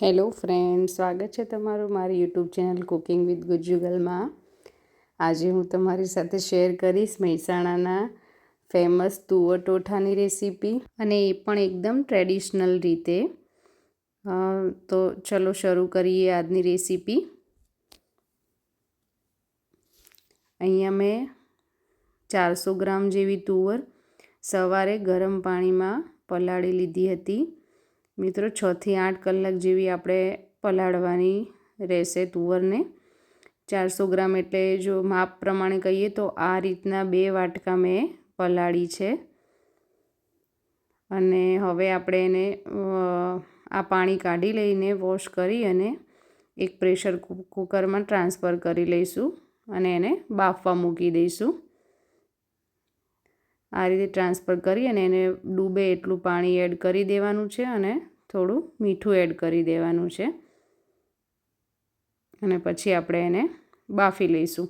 Hello friend સ્વાગત છે તમારું મારી યુટ્યુબ ચેનલ કુકિંગ વિથ ગુજુગલમાં આજે હું તમારી સાથે શેર કરીશ મહેસાણાના ફેમસ તુવર ટોઠાની રેસીપી અને એ પણ એકદમ ટ્રેડિશનલ રીતે. તો ચલો શરૂ કરીએ આજની રેસીપી. અહીંયા મેં ચારસો ગ્રામ જેવી તુવર સવારે ગરમ પાણીમાં પલાળી લીધી હતી. મિત્રો છથી આઠ કલાક જેવી આપણે પલાળવાની રહેશે તુવરને. ચારસો ગ્રામ એટલે જો માપ પ્રમાણે કહીએ તો આ રીતના બે વાટકા મેં પલાળી છે. અને હવે આપણે એને આ પાણી કાઢી લઈને વોશ કરી અને એક પ્રેશર કુકરમાં ટ્રાન્સફર કરી લઈશું અને એને બાફવા મૂકી દઈશું. આ રીતે ટ્રાન્સફર કરી અને એને ડૂબે એટલું પાણી એડ કરી દેવાનું છે અને થોડું મીઠું એડ કરી દેવાનું છે. અને પછી આપણે એને બાફી લઈશું.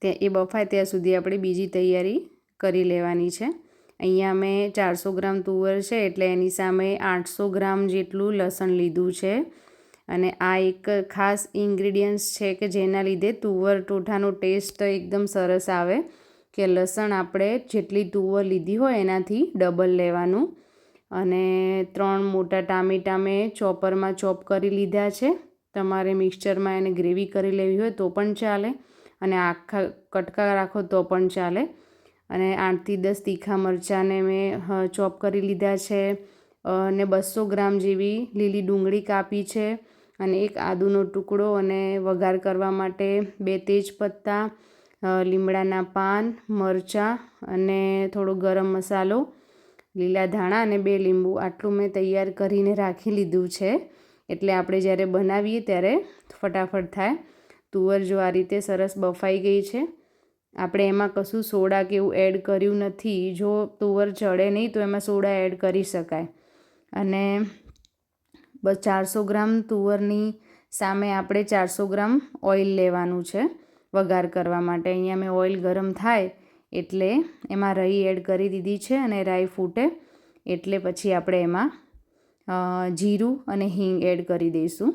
તે એ બફાય ત્યાં સુધી આપણે બીજી તૈયારી કરી લેવાની છે. અહીંયા મેં ચારસો ગ્રામ તુવર છે એટલે એની સામે આઠસો ગ્રામ જેટલું લસણ લીધું છે. અને આ એક ખાસ ઇન્ગ્રીડિયન્ટ્સ છે કે જેના લીધે તુવર ટોઠાનો ટેસ્ટ એકદમ સરસ આવે. કે લસણ આપણે જેટલી તુવર લીધી હોય એનાથી ડબલ લેવાનું. અને ત્રણ મોટા ટામેટા મેં ચોપરમાં ચોપ કરી લીધા છે. તમારે મિક્સચરમાં એને ગ્રેવી કરી લેવી હોય તો પણ ચાલે અને આખા કટકા રાખો તો પણ ચાલે. અને આઠથી દસ તીખા મરચાંને મેં ચોપ કરી લીધા છે. અને બસો ગ્રામ જેવી લીલી ડુંગળી કાપી છે અને એક આદુનો ટુકડો અને વઘાર કરવા માટે બે તેજ પત્તા લીમડાના પાન, મરચાં અને થોડો ગરમ મસાલો, લીલા ધાણા અને બે લીંબુ. આટલું મેં તૈયાર કરીને રાખી લીધું છે. એટલે આપણે જ્યારે બનાવીએ ત્યારે ફટાફટ થાય. તુવર જો આ રીતે સરસ બફાઈ ગઈ છે. આપણે એમાં કશું સોડા કે એવું એડ કર્યું નથી. જો તુવર ચડે નહીં તો એમાં સોડા એડ કરી શકાય. અને બસ ચારસો ગ્રામ તુવરની સામે આપણે ચારસો ગ્રામ ઓઇલ લેવાનું છે. વઘાર કરવા માટે. અહીંયા મેં ઓઇલ ગરમ થાય એટલે એમાં રાઈ એડ કરી દીધી છે અને રાઈ ફૂટે એટલે પછી આપણે એમાં જીરું અને હિંગ એડ કરી દઈશું.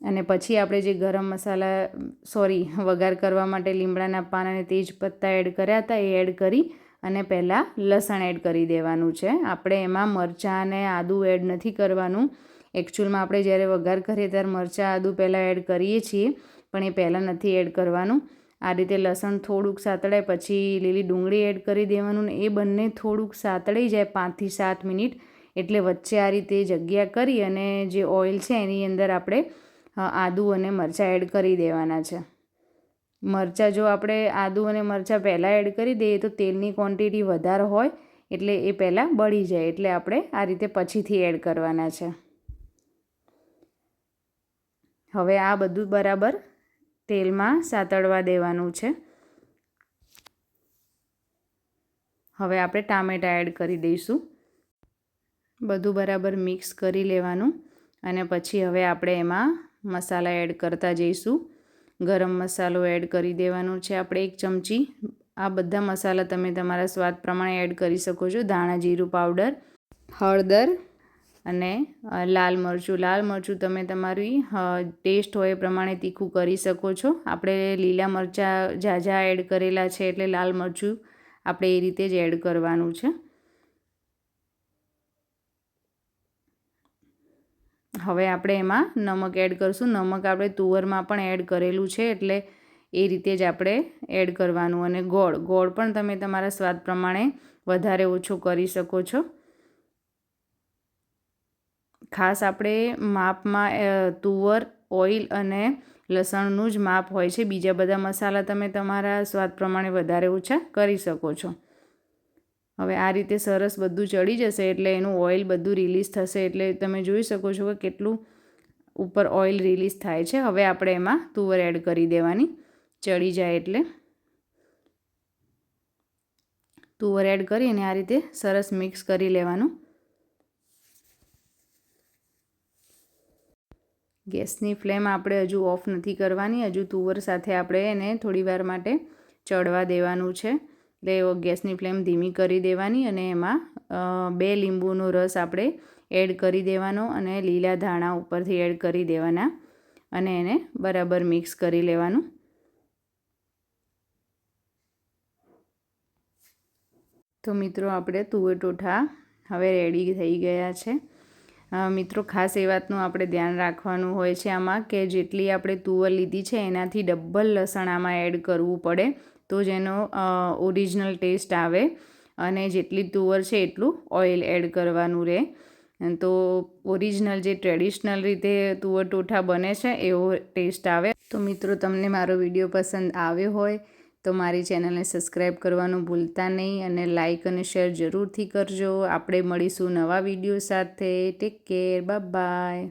અને પછી આપણે જે ગરમ મસાલા, સોરી, વઘાર કરવા માટે લીમડાના પાન અને તેજપત્તા એડ કર્યા હતા એ એડ કરી અને પહેલાં લસણ એડ કરી દેવાનું છે. આપણે એમાં મરચાં અને આદું એડ નથી કરવાનું. એકચ્યુઅલમાં આપણે જ્યારે વઘાર કરીએ ત્યારે મરચાં, આદું પહેલાં એડ કરીએ છીએ, પણ એ પહેલાં નથી એડ કરવાનું. આ રીતે લસણ થોડુંક સાતળાય, પછી લીલી ડુંગળી એડ કરી દેવાનું ને એ બંને થોડુંક સાતળી જાય પાંચથી સાત મિનિટ. એટલે વચ્ચે આ રીતે જગ્યા કરી અને જે ઓઇલ છે એની અંદર આપણે આદું અને મરચાં એડ કરી દેવાના છે. મરચાં જો આપણે આદું અને મરચાં પહેલાં એડ કરી દઈએ તો તેલની ક્વોન્ટિટી વધારે હોય, એટલે એ પહેલાં બળી જાય, એટલે આપણે આ રીતે પછીથી એડ કરવાના છે. હવે આ બધું બરાબર તેલમાં સાતળવા દેવાનું છે. હવે આપણે ટામેટાં એડ કરી દઈશું. બધું બરાબર મિક્સ કરી લેવાનું અને પછી હવે આપણે એમાં મસાલા એડ કરતા જઈશું. ગરમ મસાલો એડ કરી દેવાનો છે આપણે એક ચમચી. આ બધા મસાલા તમે તમારા સ્વાદ પ્રમાણે એડ કરી શકો છો. ધાણા જીરું પાવડર, હળદર અને લાલ મરચું. લાલ મરચું તમે તમારી ટેસ્ટ હોય એ પ્રમાણે તીખું કરી શકો છો. આપણે લીલા મરચાં ઝાઝા એડ કરેલા છે એટલે લાલ મરચું આપણે એ રીતે જ એડ કરવાનું છે. હવે આપણે એમાં નમક એડ કરશું. નમક આપણે તુવરમાં પણ એડ કરેલું છે એટલે એ રીતે જ આપણે એડ કરવાનું. અને ગોળ. ગોળ પણ તમે તમારા સ્વાદ પ્રમાણે વધારે ઓછો કરી શકો છો. ખાસ આપણે માપમાં તુવર, ઓઇલ અને લસણનું જ માપ હોય છે. બીજા બધા મસાલા તમે તમારા સ્વાદ પ્રમાણે વધારે ઓછા કરી શકો છો. હવે આ રીતે સરસ બધું ચડી જશે એટલે એનું ઓઇલ બધું રિલીઝ થશે એટલે તમે જોઈ શકો છો કે કેટલું ઉપર ઓઇલ રિલીઝ થાય છે. હવે આપણે એમાં તુવર એડ કરી દેવાની. ચડી જાય એટલે. તુવર એડ કરી અને આ રીતે સરસ મિક્સ કરી લેવાનું. ગેસની ફ્લેમ આપણે હજુ ઓફ નથી કરવાની. હજુ તુવર સાથે આપણે એને થોડીવાર માટે ચડવા દેવાનું છે. એટલે ગેસની ફ્લેમ ધીમી કરી દેવાની અને એમાં બે લીંબુનો રસ આપણે એડ કરી દેવાનો અને લીલા ધાણા ઉપરથી એડ કરી દેવાના અને એને બરાબર મિક્સ કરી લેવાનું. તો મિત્રો, આપણે તુવેર ટોઠા હવે રેડી થઈ ગયા છે. મિત્રો, ખાસ એ વાતનું આપણે ધ્યાન રાખવાનું હોય છે આમાં કે જેટલી આપણે તુવર લીધી છે એનાથી ડબલ લસણ આમાં એડ કરવું પડે તો જેનો ઓરિજિનલ ટેસ્ટ આવે અને જેટલી તુવર છે એટલું ઓઇલ એડ કરવાનું રહે. તો ઓરિજિનલ જે ટ્રેડિશનલ રીતે તુવર ટોઠા બને છે એવો ટેસ્ટ આવે. તો મિત્રો, તમને મારો વીડિયો પસંદ આવ્યો હોય તો મારી ચેનલને સબસ્ક્રાઈબ કરવાનું ભૂલતા નહીં અને લાઇક અને શેર જરૂરથી કરજો. આપણે મળીશું નવા વીડિયો સાથે. Take care. બાય.